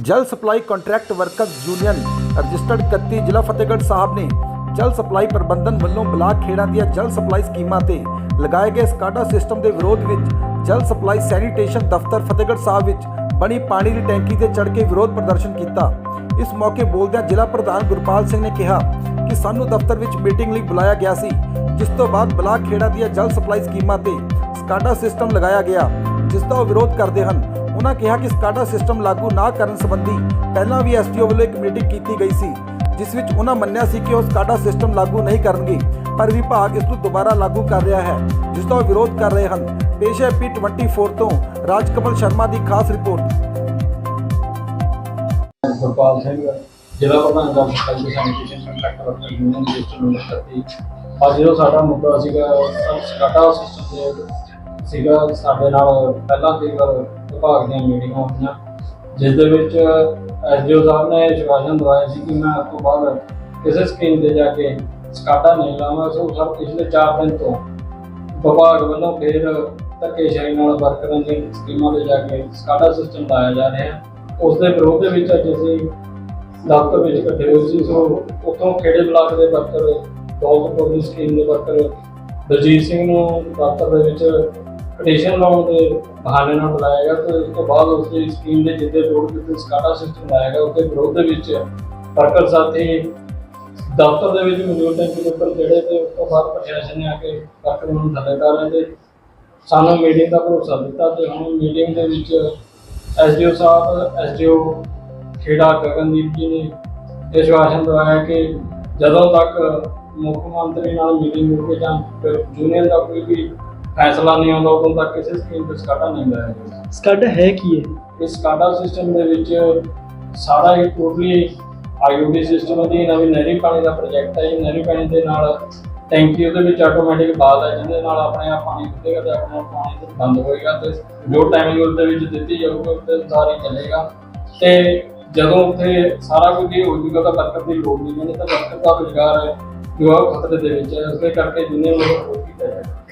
ਜਲ supply contract workers union registered 31 ਜ਼ਿਲ੍ਹਾ ਫਤਿਹਗੜ੍ਹ ਸਾਹਿਬ ਨੇ ਜਲ ਸਪਲਾਈ ਪ੍ਰਬੰਧਨ ਵੱਲੋਂ ਬਲਾਕ ਖੇੜਾਂ ਦੀਆਂ ਜਲ ਸਪਲਾਈ ਸਕੀਮਾਂ ਤੇ ਲਗਾਏ ਗਏ ਸਕਾਡਾ ਸਿਸਟਮ ਦੇ ਵਿਰੋਧ ਵਿੱਚ ਜਲ ਸਪਲਾਈ ਸੈਨੀਟੇਸ਼ਨ ਦਫ਼ਤਰ ਫਤਿਹਗੜ੍ਹ ਸਾਹਿਬ ਵਿੱਚ ਬਣੀ ਪਾਣੀ ਦੀ ਟੈਂਕੀ ਤੇ ਚੜ੍ਹ ਕੇ ਵਿਰੋਧ ਪ੍ਰਦਰਸ਼ਨ ਕੀਤਾ। ਇਸ ਮੌਕੇ ਬੋਲਦਿਆਂ ਜ਼ਿਲ੍ਹਾ ਪ੍ਰਧਾਨ ਗੁਰਪਾਲ ਸਿੰਘ ਨੇ ਕਿਹਾ ਕਿ ਸਾਨੂੰ ਦਫ਼ਤਰ ਵਿੱਚ ਮੀਟਿੰਗ ਲਈ ਬੁਲਾਇਆ ਗਿਆ ਸੀ, ਜਿਸ ਤੋਂ ਬਾਅਦ ਬਲਾਕ ਖੇੜਾ ਦੀਆਂ ਜਲ ਸਪਲਾਈ ਸਕੀਮਾਂ ਤੇ ਸਕਾਡਾ ਸਿਸਟਮ ਲਗਾਇਆ ਗਿਆ, ਜਿਸ ਦਾ ਉਹ ਵਿਰੋਧ ਕਰਦੇ ਹਨ। ਉਹਨਾਂ ਕਿਹਾ ਕਿ ਸਕਾਡਾ ਸਿਸਟਮ ਲਾਗੂ ਨਾ ਕਰਨ ਸੰਬੰਧੀ ਪਹਿਲਾਂ ਵੀ ਐਸਟੀਓ ਵੱਲੋਂ ਇੱਕ ਮੀਟਿੰਗ ਕੀਤੀ ਗਈ ਸੀ, ਜਿਸ ਵਿੱਚ ਉਹਨਾਂ ਮੰਨਿਆ ਸੀ ਕਿ ਉਹ ਸਕਾਡਾ ਸਿਸਟਮ ਲਾਗੂ ਨਹੀਂ ਕਰਨਗੇ, ਪਰ ਵਿਭਾਗ ਇਸ ਨੂੰ ਦੁਬਾਰਾ ਲਾਗੂ ਕਰ ਰਿਹਾ ਹੈ, ਜਿਸ ਦਾ ਉਹ ਵਿਰੋਧ ਕਰ ਰਹੇ ਹਨ। ਪੇਸ਼ ਹੈ ਪੀ24 ਤੋਂ ਰਾਜਕਮਲ ਸ਼ਰਮਾ ਦੀ ਖਾਸ ਰਿਪੋਰਟ। ਗੁਰਪਾਲ ਸਿੰਘ, ਜ਼ਿਲ੍ਹਾ ਪ੍ਰਧਾਨ ਦਾ special sanitation contractor worker union register number 31 ਅੱਜ ਜੋ ਸਾਡਾ ਮੁੱਦਾ ਸੀਗਾ ਸਕਾਡਾ ਸਿਸਟਮ ਦੇ ਸੀਗਾ, ਸਾਡੇ ਨਾਲ ਪਹਿਲਾਂ ਕਈ ਵਾਰ ਵਿਭਾਗ ਦੀਆਂ ਮੀਟਿੰਗਾਂ ਹੋਈਆਂ ਜਿਸ ਦੇ ਵਿੱਚ ਐਸਡੀਓ ਸਾਹਿਬ ਨੇ ਸ਼ਿਕਾਇਤ ਦਵਾਇਆ ਸੀ ਕਿ ਮੈਂ ਅੱਜ ਤੋਂ ਬਾਅਦ ਕਿਸੇ ਸਕੀਮ ਤੇ ਜਾ ਕੇ ਸਕਾਟਾ ਨਹੀਂ ਲਾਵਾਂ, ਸੋ ਸਰ ਪਿਛਲੇ 4 ਦਿਨ ਤੋਂ ਵਿਭਾਗ ਵੱਲੋਂ ਫਿਰ ਧੱਕੇਸ਼ਾਹੀ ਨਾਲ ਵਰਕਰਾਂ ਦੀ ਸਕੀਮਾਂ ਤੇ ਜਾ ਕੇ ਸਕਾਟਾ ਸਿਸਟਮ ਲਾਇਆ ਜਾ ਰਿਹਾ ਉਸ ਦੇ ਵਿਰੋਧ ਦੇ ਵਿੱਚ ਅੱਜ ਅਸੀਂ ਦਫ਼ਤਰ ਵਿੱਚ ਇਕੱਠੇ ਹੋਏ ਸੀ, ਸੋ ਉੱਥੋਂ ਖੇੜੇ ਬਲਾਕ ਦੇ ਵਰਕਰ ਦੌਲਤਪੁਰ ਦੀ ਸਕੀਮ ਦੇ ਵਰਕਰ ਦਲਜੀਤ ਸਿੰਘ ਨੂੰ ਦਫ਼ਤਰ ਦੇ ਵਿੱਚ ਪਟੀਸ਼ਨ ਲਾਉਣ ਦੇ ਬਹਾਨੇ ਨਾਲ ਬੁਲਾਇਆ ਗਿਆ ਤੇ ਉਸ ਤੋਂ ਬਾਅਦ ਉਸ ਦੀ ਸਕੀਮ ਦੇ ਜਿੱਦੇ ਰੋਡ ਤੇ ਸਕਾਡਾ ਸਿਸਟਮ ਲਾਇਆ ਗਿਆ ਉਹਦੇ ਵਿਰੋਧ ਦੇ ਵਿੱਚ ਵਰਕਰ ਸਾਥੀ ਦਫ਼ਤਰ ਦੇ ਵਿੱਚ ਮੌਜੂਦ ਟੈਂਕੀ ਦੇ ਉੱਪਰ ਜਿਹੜੇ ਤੇ ਉਸ ਤੋਂ ਬਾਅਦ ਪ੍ਰਸ਼ਾਸਨ ਨੇ ਆ ਕੇ ਵਰਕਰ ਨੂੰ ਥੱਲੇ ਕਰ ਰਹੇ ਤੇ ਸਾਨੂੰ ਮੀਟਿੰਗ ਦਾ ਭਰੋਸਾ ਦਿੱਤਾ ਤੇ ਹੁਣ ਮੀਟਿੰਗ ਦੇ ਵਿੱਚ ਐਸਡੀਓ ਸਾਹਿਬ, ਐਸਡੀਓ ਖੇੜਾ ਗਗਨਦੀਪ ਜੀ ਨੇ ਇਹ ਸ਼ਵਾਸਨ ਦਵਾਇਆ ਕਿ ਜਦੋਂ ਤੱਕ ਮੁੱਖ ਮੰਤਰੀ ਨਾਲ ਮੀਟਿੰਗ ਹੋ ਕੇ ਜਾਂ ਫਿਰ ਯੂਨੀਅਨ ਦਾ ਕੋਈ ਵੀ ਫੈਸਲਾ ਨਹੀਂ ਆਉਂਦਾ ਉਦੋਂ ਤੱਕ ਕਿਸੇ ਸਕੀਮ ਤੇ ਸਕਾਡਾ ਨਹੀਂ ਲਾਇਆ ਜਾਊਗਾ ਸਕਾਡਾ ਹੈ ਕੀ ਹੈ? ਇਸ ਸਕਾਡਾ ਸਿਸਟਮ ਦੇ ਵਿੱਚ ਸਾਰਾ ਹੀ ਟੋਟਲੀ ਆਈਓਡੀ ਸਿਸਟਮ ਦੀ ਨਵੀਂ ਨਹਿਰੀ ਪਾਣੀ ਦਾ ਪ੍ਰੋਜੈਕਟ ਹੈ ਇਹ ਨਹਿਰੀ ਪਾਣੀ ਦੇ ਨਾਲ ਟੈਂਕੀ ਉਹਦੇ ਵਿੱਚ ਆਟੋਮੈਟਿਕ ਬਾਲ ਹੈ ਜਿਹਦੇ ਨਾਲ ਆਪਣੇ ਆਪ ਪਾਣੀ ਖੁੱਲੇਗਾ ਤੇ ਆਪਣੇ ਆਪ ਪਾਣੀ ਬੰਦ ਹੋਏਗਾ ਤੇ ਜੋ ਟਾਈਮਿੰਗ ਉਹਦੇ ਵਿੱਚ ਦਿੱਤੀ ਜਾਊਗੀ ਉਹਦੇ ਅਨੁਸਾਰ ਹੀ ਚੱਲੇਗਾ। ਤੇ ਜਦੋਂ ਉੱਥੇ ਸਾਰਾ ਕੁਝ ਹੀ ਹੋ ਜੂਗਾ ਤਾਂ ਵਰਕਰ ਦੀ ਲੋੜ ਨਹੀਂ ਨਹੀਂ ਤਾਂ ਵਰਕਰ ਦਾ ਰੁਜ਼ਗਾਰ ਹੈ ਜੋ ਆ ਖਤਰੇ ਦੇ ਵਿੱਚ ਹੈ ਉਸਦੇ ਕਰਕੇ ਜਿੰਨੇ ਲੋਕ ਹੋਰ ਕੀਤਾ ਜਾਏ